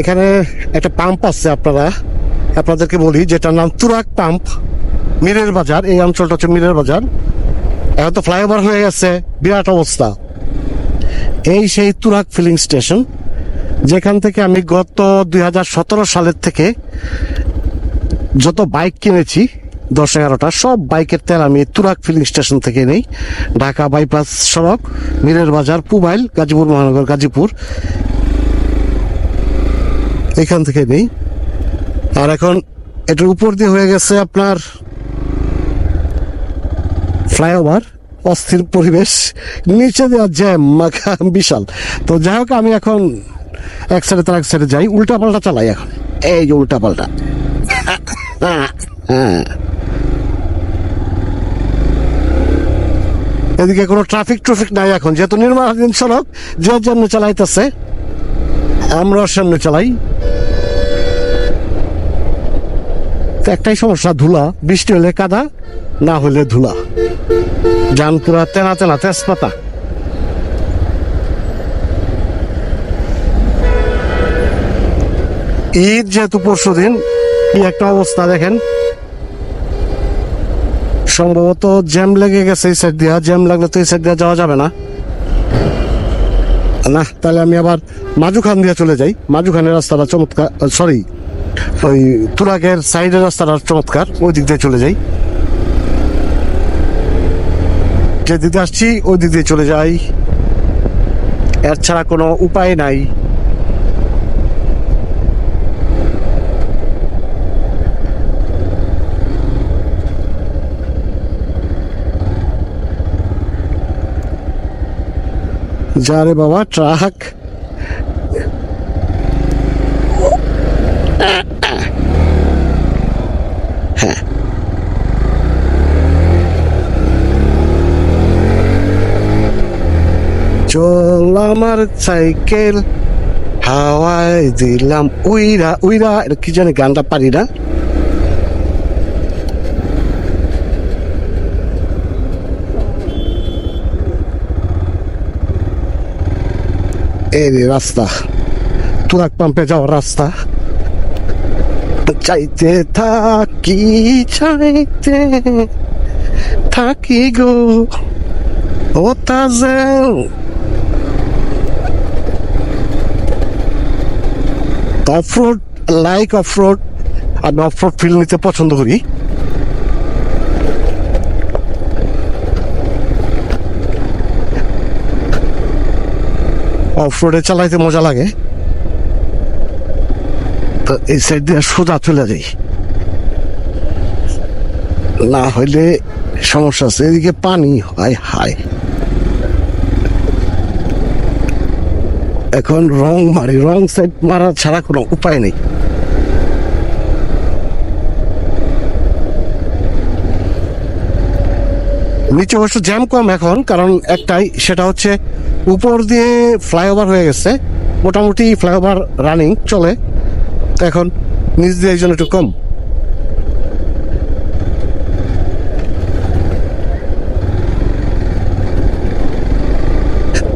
এখানে একটা পাম্প আছে আপনারা, আপনাদেরকে বলি, যেটার নাম তুরাক পাম্প মিরের বাজার, এই অঞ্চলটা হচ্ছে মিরের বাজার। এখন তো ফ্লাইওভার হয়ে গেছে, বিরাট অবস্থা। এই সেই তুরাক ফিলিং স্টেশন যেখান থেকে আমি গত দুই হাজার সতেরো সালের থেকে যত বাইক কিনেছি, দশ এগারোটা, সব বাইকের তেল আমি তুরাক ফিলিং স্টেশন থেকে নেই। ঢাকা বাইপাস সড়ক, মিরের বাজার, পুবাইল, গাজীপুর, মহানগর, গাজীপুর। এখান থেকে নেই। আর এখন এটার উপর দিয়ে হয়ে গেছে আপনার ফ্লাইওভার, অস্থির পরিবেশ, নিচে দেওয়া জ্যাম, মাখা, বিশাল। তো যাই হোক, আমি এখন এক সাইডে তার এক সাইডে যাই উল্টা পাল্টা চালাই এখন। এই যে উল্টা পাল্টা এদিকে কোনো ট্রাফিক ট্রাফিক নাই এখন, যেহেতু নির্মাণাধীন সড়ক, যে জন্য চালাইতেছে। আমরা সামনে চালাই। তো একটাই সমস্যা, ধুলা। বৃষ্টি হলে কাদা, না হলে ধুলা। যান পুরা তেনা তেনা তেজপাতা। ঈদ যেহেতু পরশু দিন, কি একটা অবস্থা দেখেন। সম্ভবত জ্যাম লেগে গেছে এই সাইড দিয়া। জ্যাম লাগলে তো এই সাইড দিয়ে যাওয়া যাবে না। না, তাহলে আমি আবার মাজুখান দিয়ে চলে যাই। মাজুখানের রাস্তাটা চমৎকার সরি ওই তুরাগের সাইডের রাস্তাটা চমৎকার, ওই দিক দিয়ে চলে যাই। যে দিকে আসছি, ওই দিক দিয়ে চলে যাই। এর ছাড়া কোনো উপায় নাই। যা রে বাবা, ট্রাক। হ্যাঁ। চল আমার সাইকেল, হাওয়ায় দিলাম, উইরা উইরা কি জানি গানটা, পারি না? এই রাস্তা তুরাক পাম্পে যাওয়ার রাস্তা। চাইতে থাকি চাইতে থাকি গো, ও তাজেল অফরোড লাইক অফরোড, আমি অফরোড ফিল নিতে পছন্দ করি। অফরোডে চালাইতে মজা লাগে। তো এই সাইড দিয়ে সোজা চলে যাই। না হইলে সমস্যা আছে। এদিকে পানি হয় হায়। এখন রং মারি, রং সাইড মারা ছাড়া কোনো উপায় নেই। নিচে অবশ্য জ্যাম কম এখন, কারণ একটাই, সেটা হচ্ছে উপর দিয়ে ফ্লাইওভার হয়ে গেছে। মোটামুটি ফ্লাইওভার রানিং, চলে। এখন নিচ দিয়ে জন্য একটু কম।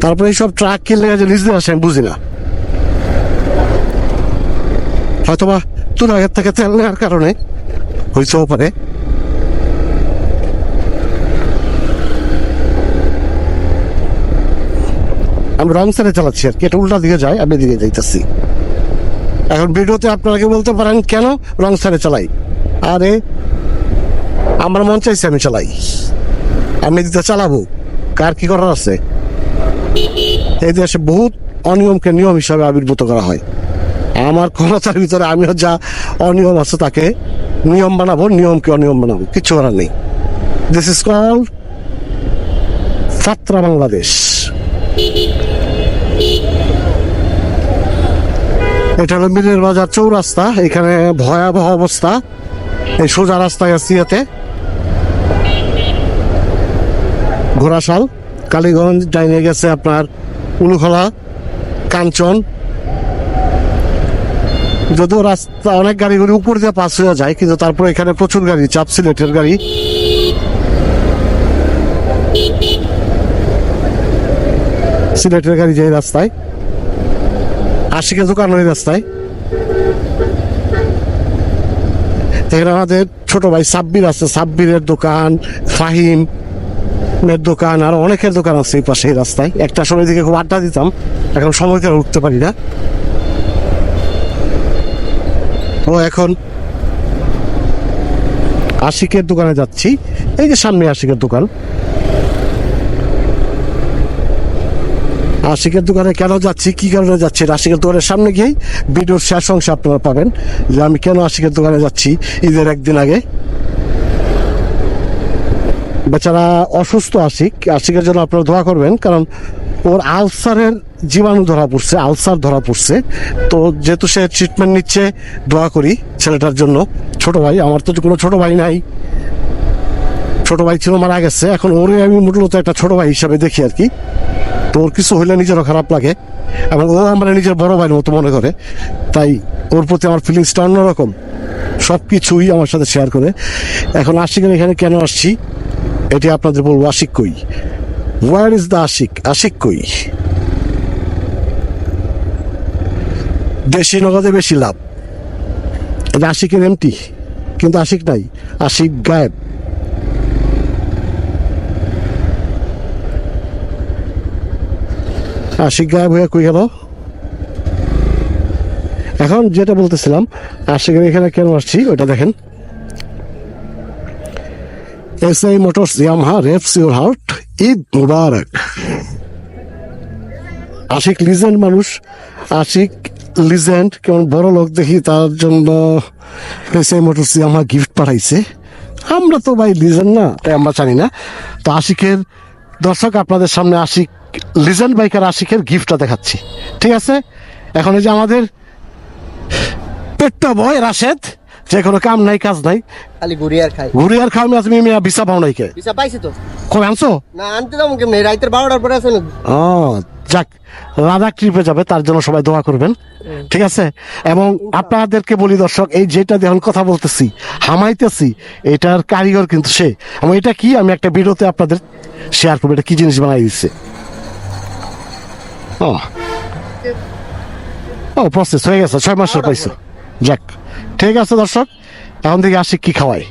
তারপরে এইসব ট্রাক কিনলে যে নিচ দিয়ে আসে, আমি বুঝি না। হয়তোবা তুর আগের থেকে তেল নেওয়ার কারণে হয়েছেও পারে। আমি রং সাইডে চালাচ্ছি আর কি। এটা উল্টা দিকে যায়, আমি এদিকে যাইতেছি। এখন ভিডিওতে আপনারা কি বলতে পারেন, কেন রং সাইডে চালাই? আরে, আমার মন চাইছে আমি চালাই। আমি এদিকে চালাবো। কার কি করার আছে? এই দেশে বহুত অনিয়মকে নিয়ম হিসাবে আবির্ভূত করা হয়। আমার ক্ষমতার ভিতরে আমিও যা অনিয়ম আছে তাকে নিয়ম বানাবো, নিয়মকে অনিয়ম বানাবো। কিছু করার নেই। দিস ইজ কল ফাত্রা বাংলাদেশ। এটা হলো মিলের বাজার চৌরাস্তা, এখানে ভয়াবহ অবস্থা। এই সোজা রাস্তায় আছি এতে। ঘোড়াশাল, কালীগঞ্জ ডাইনে গেছে আপনার উলুখলা, কাঞ্চন। যদিও রাস্তা অনেক গাড়িগুলি উপর দিয়ে পাস হয়ে যায়, কিন্তু তারপর এখানে প্রচুর গাড়ি, চাপ সিলেটের গাড়ি। সিলেটের গাড়ি যায় রাস্তায়। আশিকে দোকানের রাস্তায়। এখানে আমাদের ছোট ভাই সাব্বির আছে, সাব্বিরের দোকান ফাহিম এর দোকান, আর অনেকের দোকান আছে এই পাশে এই রাস্তায়। একটা সময় দিকে খুব আড্ডা দিতাম, এখন সময় করে উঠতে পারি না। ও এখন আশিকের দোকানে যাচ্ছি। এই যে সামনে আশিকের দোকান। আশিকের দোকানে কেন যাচ্ছি, কি কারণে যাচ্ছি? আশিকের দোকানের সামনে গিয়েই ভিডিওর শেষ অংশ আপনারা পাবেন, যে আমি কেন আশিকের দোকানে যাচ্ছি ঈদের একদিন আগে। বেচারা অসুস্থ আশিক, আশিকের জন্য আপনারা দোয়া করবেন, কারণ ওর আলসারের জীবাণু ধরা পড়ছে, আলসার ধরা পড়ছে। তো যেহেতু সে ট্রিটমেন্ট নিচ্ছে, দোয়া করি ছেলেটার জন্য, ছোট ভাই, আমার তো কোনো ছোট ভাই নাই। ছোট ভাই ছিল, মারা গেছে। এখন ওরে আমি মূলত একটা ছোট ভাই হিসাবে দেখি আর কি। তো ওর কিছু হইলে নিজেরও খারাপ লাগে। এবং ও আমরা নিজের বড় ভাইয়ের মতো মনে করে। তাই ওর প্রতি আমার ফিলিংসটা অন্যরকম। সব কিছুই আমার সাথে শেয়ার করে। এখন আশিকের এখানে কেন আসছি? এটি আপনাদের বলব আশিক কই? Where is the Ashik? Ashik কই? দেশি নগদে বেশি লাভ। আশিকের এমটি কিন্তু আশিক নাই। আশিক গায়েব। আশিক গায়েব হয়ে কই গেল? এখন যেটা বলতেছিলাম আশিকের এখানে কেন আসছি ওটা দেখেন। S I Motors Yamaha revs your heart, Eid Mubarak. Ashik legend মানুষ। আশিক লিজেন্ড, কেমন বড় লোক দেখি, তার জন্য S I Motors Yamaha gift পাঠাইছে। আমরা তো ভাই লিজেন্ড না, তাই আমরা জানি না। তো আশিকের দর্শক, আপনাদের সামনে আশিক লিজেন্ড বাইকার আশিকের গিফটটা দেখাচ্ছি। ঠিক আছে? এখন এই যে আমাদের পেটটা বয় রাশেদ যে কোনো কাম নাই কাজ নাই। খালি ঘুরি আর খাই। ঘুরি আর খাওয়া আমি মিয়া বিসা পাও নাই কে? পিসা পাইছি তো। কবে আনছো? না আনতে যাব কেমনি? রাইতের বারোটার পরে আছে না? ও যাক লাদাখ ট্রিপে যাবে তার জন্য সবাই দোয়া করবেন। ঠিক আছে? এবং আপনাদেরকে বলি দর্শক এই যেটা দেখুন কথা বলতেছি হামাইতেছি এটার কারিগর কিন্তু সে। এবং এটা কি? আমি একটা ভিডিওতে আপনাদের শেয়ার করব এটা কি জিনিস বানাই দিচ্ছে ও। ও প্রসেস হয়ে গেছে, ছয় মাসের পাইছো। যাক, ঠিক আছে দর্শক, এখন থেকে আসি কি খাওয়াই।